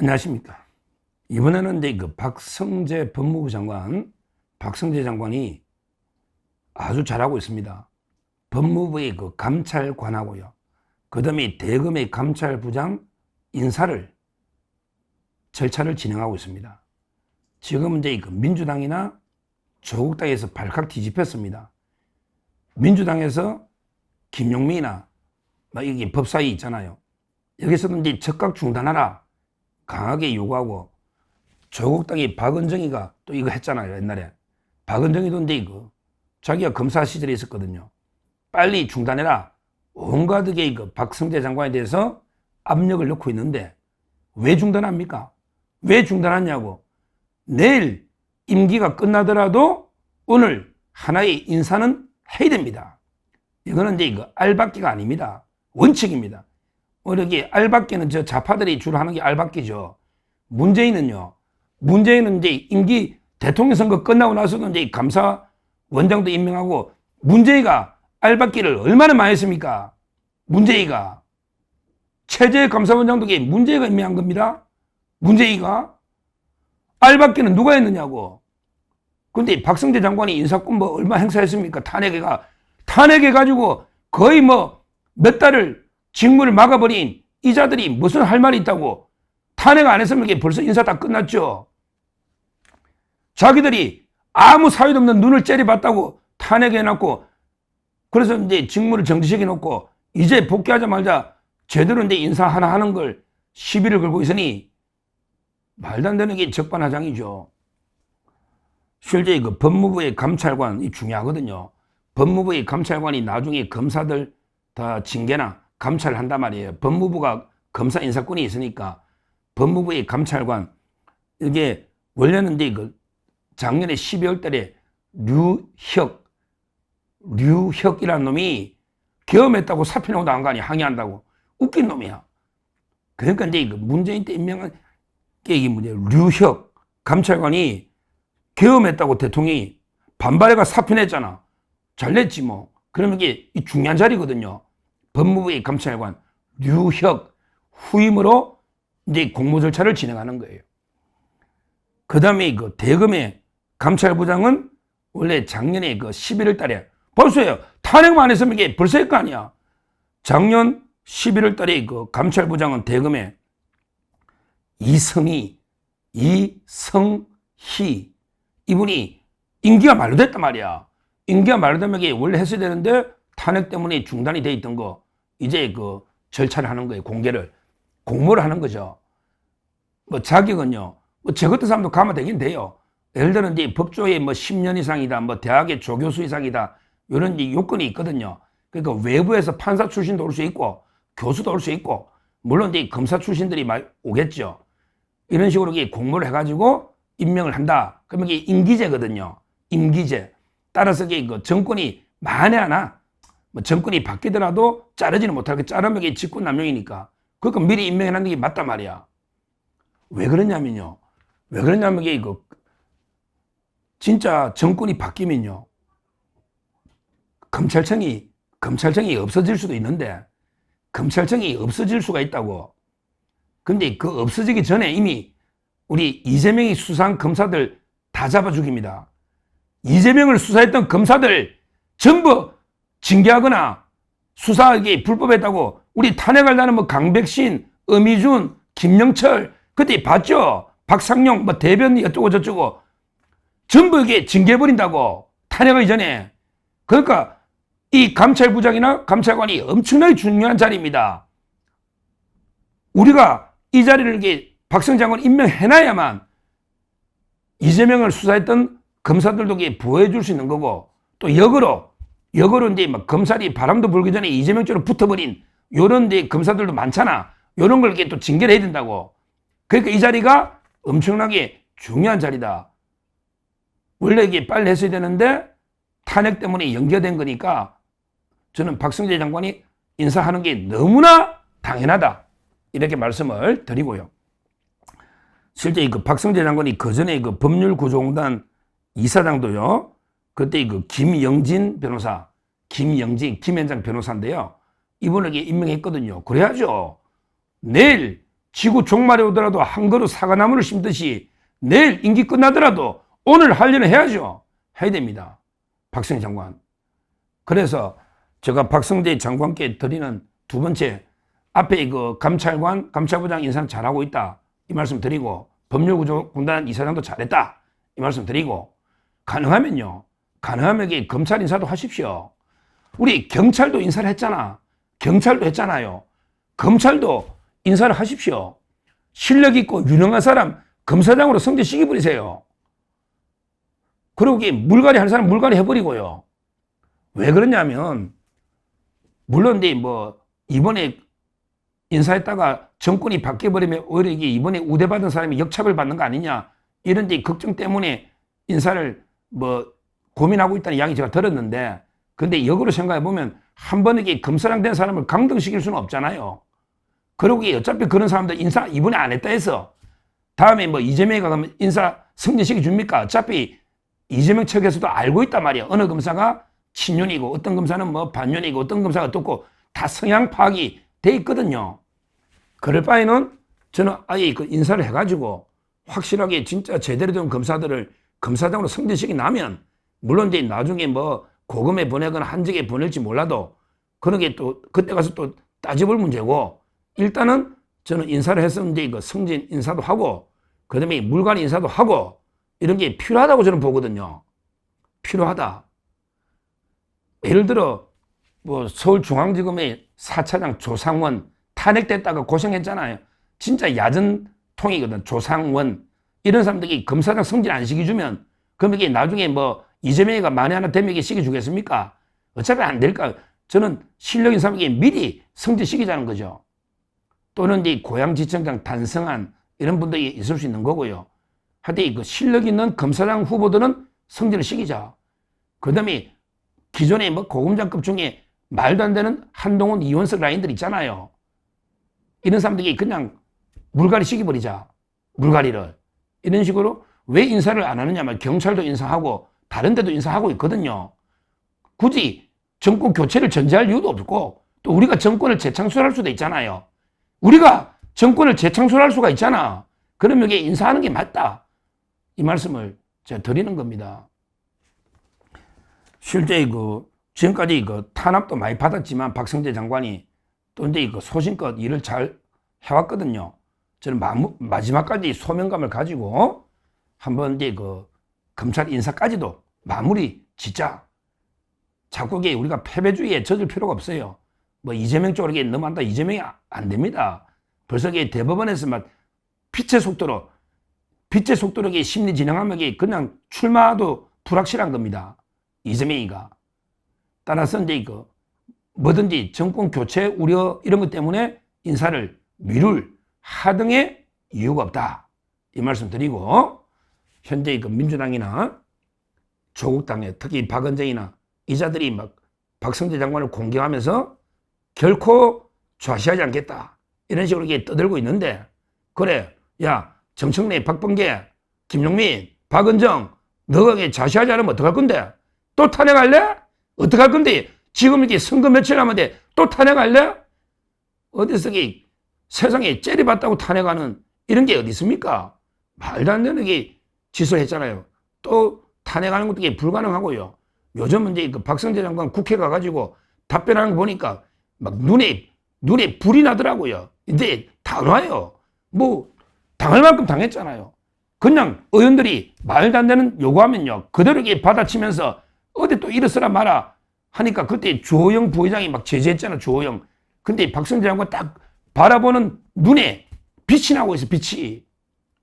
안녕하십니까. 이번에는 이제 그 박성재 법무부 장관, 박성재 장관이 아주 잘하고 있습니다. 법무부의 그 감찰관하고요. 그 다음에 대검의 감찰부장 인사를 절차를 진행하고 있습니다. 지금 이제 그 민주당이나 조국당에서 발칵 뒤집혔습니다. 민주당에서 김용민이나 막 이게 법사위 있잖아요. 여기서도 이제 즉각 중단하라 강하게 요구하고 조국당이 박은정이가 또 이거 했잖아요 옛날에 박은정이도 이제 이거 자기가 검사 시절에 있었거든요. 빨리 중단해라. 온갖 게그 박성재 장관에 대해서 압력을 넣고 있는데 왜 중단합니까? 왜 중단하냐고. 내일 임기가 끝나더라도 오늘 하나의 인사는 해야 됩니다. 이거는 이제 이거 알박기가 아닙니다. 원칙입니다. 오늘 여기 알박기는 저 좌파들이 주로 하는 게 알박기죠. 문재인은요. 문재인은 이제 임기 대통령 선거 끝나고 나서도 이제 감사 원장도 임명하고 문재희가 알박기를 얼마나 많이 했습니까? 문재희가 최재 감사원장도 문재희가 임명한 겁니다. 문재희가 알박기는 누가 했느냐고. 근데 박성재 장관이 인사권 뭐 얼마 행사했습니까? 탄핵해가 탄핵해 가지고 거의 뭐 몇 달을 직무를 막아버린 이 자들이 무슨 할 말이 있다고 탄핵 안 했으면 이게 벌써 인사 다 끝났죠. 자기들이 아무 사유도 없는 눈을 째려봤다고 탄핵해놨고 그래서 이제 직무를 정지시켜놓고 이제 복귀하자마자 제대로 이제 인사 하나 하는 걸 시비를 걸고 있으니 말도 안 되는 게 적반하장이죠. 실제 그 법무부의 감찰관이 중요하거든요. 법무부의 감찰관이 나중에 검사들 다 징계나 감찰을 한단 말이에요. 법무부가 검사 인사권이 있으니까 법무부의 감찰관 이게 원래는 그 작년에 12월 달에 류혁 류혁이라는 놈이 계엄했다고 사표 내고 나간 거 아니야 항의한다고 웃긴 놈이야. 그러니까 이제 그 문재인 때 임명한 게 이게 문제 류혁 감찰관이 계엄했다고 대통령이 반발해가 사표 냈잖아. 잘 냈지 뭐. 그러면 이게 중요한 자리거든요. 법무부의 감찰관 류혁 후임으로 이제 공모 절차를 진행하는 거예요. 그 다음에 그 대검의 감찰부장은 원래 작년에 그 11월 달에 벌써요. 탄핵만 했으면 이게 벌써일 거 아니야. 작년 11월 달에 그 감찰부장은 대검에 이성희, 이성희 이분이 임기가 만료됐단 말이야. 임기가 만료되면 이게 원래 했어야 되는데 탄핵 때문에 중단이 돼 있던 거 이제 그 절차를 하는 거예요. 공개를 공모를 하는 거죠. 뭐 자격은요. 뭐 저 같은 사람도 가면 되긴 돼요. 예를 들어 이제 법조에 뭐 10년 이상이다, 뭐 대학의 조교수 이상이다 이런 요건이 있거든요. 그러니까 외부에서 판사 출신도 올 수 있고 교수도 올 수 있고 물론 이제 검사 출신들이 오겠죠. 이런 식으로 공모를 해가지고 임명을 한다. 그러면 이게 임기제거든요. 임기제. 따라서 이게 그 정권이 만에 하나 뭐 정권이 바뀌더라도 자르지는 못하게 자르면 이게 직권 남용이니까. 그러니까 미리 임명해놓는 게 맞단 말이야. 왜 그러냐면요. 왜 그러냐면 이게 그 진짜 정권이 바뀌면요. 검찰청이 검찰청이 없어질 수도 있는데 검찰청이 없어질 수가 있다고. 근데 그 없어지기 전에 이미 우리 이재명이 수사한 검사들 다 잡아 죽입니다. 이재명을 수사했던 검사들 전부 징계하거나 수사하기 불법했다고 우리 탄핵하려는 뭐 강백신, 엄희준, 김영철 그때 봤죠? 박상용 뭐 대변 어쩌고 저쩌고 전부 이게 징계해버린다고 탄핵하기 전에 그러니까 이 감찰부장이나 감찰관이 엄청나게 중요한 자리입니다. 우리가 이 자리를 이게 박성 장관 임명해놔야만 이재명을 수사했던 검사들도 이게 보호해줄 수 있는 거고 또 역으로 이제 막 검찰이 바람도 불기 전에 이재명 쪽으로 붙어버린 요런 이제 검사들도 많잖아. 요런 걸 이렇게 또 징계를 해야 된다고. 그러니까 이 자리가 엄청나게 중요한 자리다. 원래 이게 빨리 했어야 되는데 탄핵 때문에 연기된 거니까 저는 박성재 장관이 인사하는 게 너무나 당연하다. 이렇게 말씀을 드리고요. 실제 그 박성재 장관이 그 전에 그 법률구조공단 이사장도요. 그때 그 김영진 변호사, 김영진, 김현장 변호사인데요. 이분에게 임명했거든요. 그래야죠. 내일 지구 종말에 오더라도 한 그루 사과나무를 심듯이 내일 임기 끝나더라도 오늘 할 일은 해야죠. 해야 됩니다. 박성희 장관. 그래서 제가 박성재 장관께 드리는 두 번째 앞에 그 감찰관, 감찰부장 인사는 잘하고 있다. 이 말씀 드리고 법률구조공단 이사장도 잘했다. 이 말씀 드리고 가능하면요. 가능하면 검찰 인사도 하십시오. 우리 경찰도 인사를 했잖아. 경찰도 했잖아요. 검찰도 인사를 하십시오. 실력 있고 유능한 사람 검사장으로 성재 시켜버리세요. 그리고 이게 물갈이 할 사람 물갈이 해버리고요. 왜 그러냐면, 물론 뭐, 이번에 인사했다가 정권이 바뀌어버리면 오히려 이게 이번에 우대받은 사람이 역차별 받는 거 아니냐. 이런 데 걱정 때문에 인사를 뭐 고민하고 있다는 이야기 제가 들었는데, 근데 역으로 생각해 보면 한 번에 검사랑 된 사람을 강등시킬 수는 없잖아요. 그러고 어차피 그런 사람들 인사 이번에 안 했다 해서 다음에 뭐 이재명이 가면 인사 승진시켜 줍니까? 어차피 이재명 측에서도 알고 있단 말이야. 어느 검사가 친윤이고 어떤 검사는 뭐 반윤이고 어떤 검사가 어떻고 다 성향 파악이 돼 있거든요. 그럴 바에는 저는 아예 그 인사를 해가지고 확실하게 진짜 제대로 된 검사들을 검사장으로 승진시키 나면 물론 이제 나중에 뭐 고금에 보내거나 한직에 보낼지 몰라도 그런 게 또 그때 가서 또 따져볼 문제고 일단은 저는 인사를 해서 이제 그 승진 인사도 하고 그다음에 물관 인사도 하고 이런 게 필요하다고 저는 보거든요. 필요하다. 예를 들어 뭐 서울중앙지검의 4차장 조상원 탄핵됐다가 고생했잖아요. 진짜 얕은 통이거든. 조상원 이런 사람들이 검사장 승진 안 시켜주면 그럼 이게 나중에 뭐 이재명이가 만에 하나 이게 시켜주겠습니까? 어차피 안 될까? 저는 실력 있는 사람에게 미리 승진시키자는 거죠. 또는 이 고향지청장 단성한 이런 분들이 있을 수 있는 거고요. 하여튼 그 실력 있는 검사장 후보들은 승진을 시키자. 그 다음에 기존에 뭐 고검장급 중에 말도 안 되는 한동훈 이원석 라인들 있잖아요. 이런 사람들이 그냥 물갈이 시켜버리자. 물갈이를. 이런 식으로 왜 인사를 안 하느냐 면 경찰도 인사하고 다른 데도 인사하고 있거든요. 굳이 정권 교체를 전제할 이유도 없고 또 우리가 정권을 재창출할 수도 있잖아요. 우리가 정권을 재창출할 수가 있잖아. 그러면 이게 인사하는 게 맞다. 이 말씀을 제가 드리는 겁니다. 실제 그 지금까지 그 탄압도 많이 받았지만 박성재 장관이 또 이제 그 소신껏 일을 잘 해왔거든요. 저는 마지막까지 소명감을 가지고 한번 이제 그 검찰 인사까지도 마무리 짓자. 이게 우리가 패배주의에 젖을 필요가 없어요. 뭐 이재명 쪽으로 넘어간다 이재명이 안 됩니다. 벌써 대법원에서 막 빛의 속도로 빛의 속도로 심리 진행하면 그냥 출마도 불확실한 겁니다. 이재명이가. 따라서 이제 그 뭐든지 정권 교체 우려 이런 것 때문에 인사를 미룰 하등의 이유가 없다. 이 말씀 드리고 현재 그 민주당이나 조국당에 특히 박은정이나 이자들이 막 박성재 장관을 공격하면서 결코 좌시하지 않겠다. 이런 식으로 이게 떠들고 있는데 그래 야 정청래 박범계 김용민 박은정 너가 좌시하지 않으면 어떡할 건데 또 탄핵할래? 어떡할 건데 지금 이게 선거 며칠 남았는데 또 탄핵할래? 어디서 이 세상에 째려봤다고 탄핵하는 이런 게 어디 있습니까? 말도 안 되는 게 짓을 했잖아요. 또 탄핵하는 것도 불가능하고요. 요즘은 이제 그 박성재 장관 국회 가가지고 답변하는 거 보니까 막 눈에, 눈에 불이 나더라고요. 근데 단화요. 뭐, 당할 만큼 당했잖아요. 그냥 의원들이 말도 안 되는 요구하면요. 그대로 이게 받아치면서 어디 또 일어서라 마라 하니까 그때 주호영 부회장이 막 제재했잖아, 주호영. 근데 박성재 장관 딱 바라보는 눈에 빛이 나고 있어, 빛이.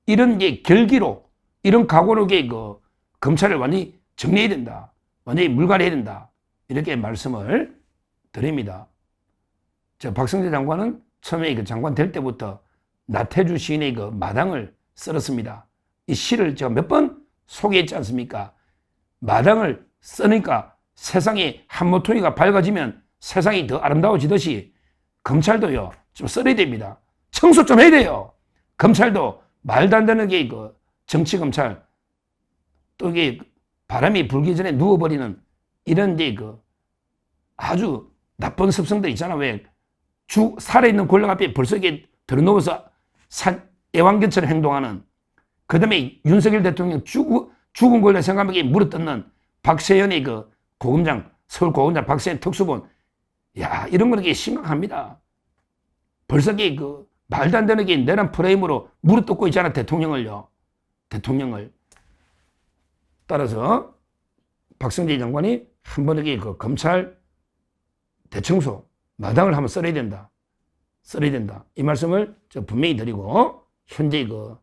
이런 게 결기로, 이런 각오로 그 검찰을 완전히 정리해야 된다. 완전히 물갈이해야 된다. 이렇게 말씀을 드립니다. 저 박성재 장관은 처음에 그 장관 될 때부터 나태주 시인의 그 마당을 쓸었습니다. 이 시를 제가 몇 번 소개했지 않습니까? 마당을 쓰니까 세상이 한 모퉁이가 밝아지면 세상이 더 아름다워지듯이 검찰도요, 좀 써야 됩니다. 청소 좀 해야 돼요. 검찰도 말도 안 되는 게 그 정치 검찰 또 이게 바람이 불기 전에 누워버리는 이런 데그 아주 나쁜 습성들 있잖아. 왜? 주, 살아있는 권력 앞에 벌써 이게 들어놓아서 산, 애완견처럼 행동하는 그 다음에 윤석열 대통령 죽, 죽은 걸로 생각하기에 물어뜯는 박세현의 그 고검장, 서울 고검장 박세현 특수본. 야, 이런 거는 게 심각합니다. 벌써 그 말도 안 되는 게 내란 프레임으로 물어뜯고 있잖아, 대통령을요. 대통령을. 따라서 박성재 장관이 한 번에 그 검찰 대청소 마당을 한번 썰어야 된다. 썰어야 된다. 이 말씀을 저 분명히 드리고 현재 그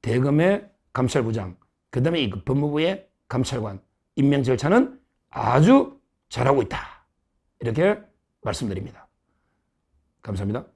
대검의 감찰부장, 그 다음에 그 법무부의 감찰관 임명 절차는 아주 잘하고 있다. 이렇게 말씀드립니다. 감사합니다.